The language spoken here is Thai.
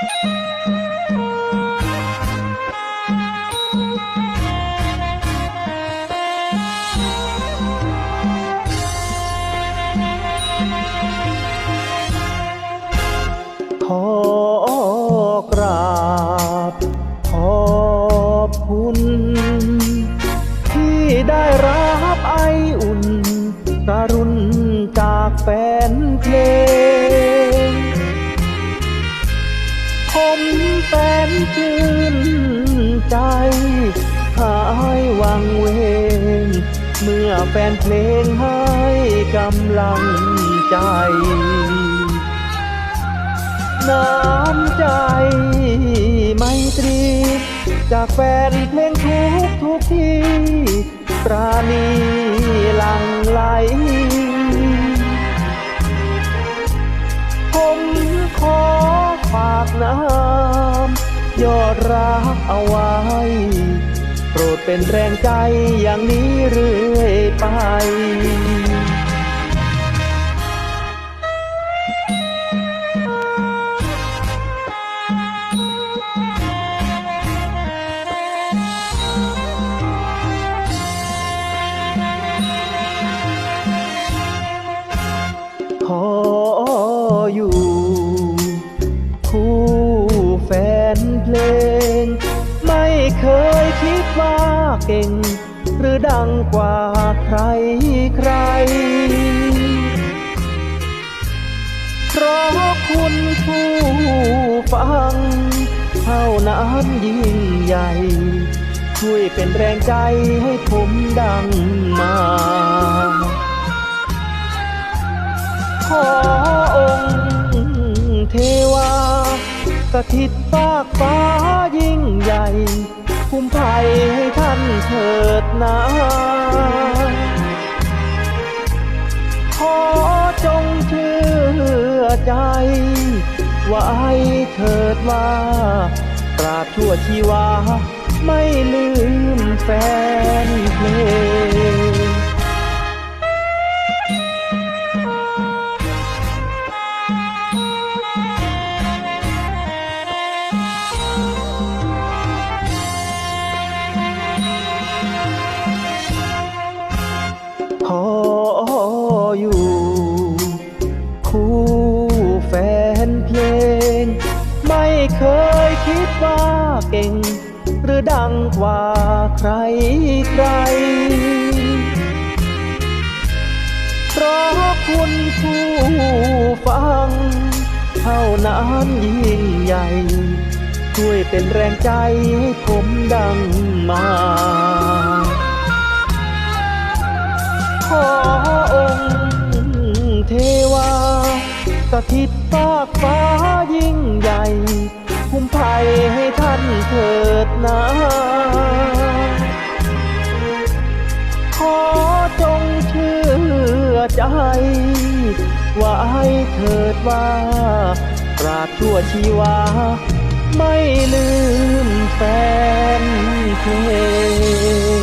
ขอกราบขอบคุณ ที่ได้รับไออุ่นกรุณจากแฟน เมื่อแฟนเพลงให้กำลังใจ น้ำใจไมตรี จากแฟนเพลงทุกทุกที่ ปราณีหลังไหลผมขอฝากน้ำยอดรักเอาไว้ เป็นแรงใจอย่างนี้เรื่อยไปขออยู่ คู่แฟนเพลง เก่ง หรือดังกว่าใครใคร เพราะคุณผู้ฟัง เท่านั้นยิ่งใหญ่ ช่วยเป็นแรงใจให้ผมดังมา ขอองค์เทวาสถิตฟากฟ้ายิ่งใหญ่ คุ้มภัยให้ท่านเถิดนาขอจงเชื่อใจ ไว้เถิดว่าตราบชั่วชีวา ไม่ลืมแฟนเพลง เก่ง หรือดังกว่าใครใคร เพราะคุณผู้ฟัง เท่านั้นยิ่งใหญ่ ช่วยเป็นแรงใจให้ผมดังมาขอองค์เทวาสถิตฟากฟ้ายิ่งใหญ่ มภัยให้ท่านเถิดนาขอจงเชื่อใจ ว่าให้เถิดว่าตราบชั่วชีวา ไม่ลืมแฟนเพลง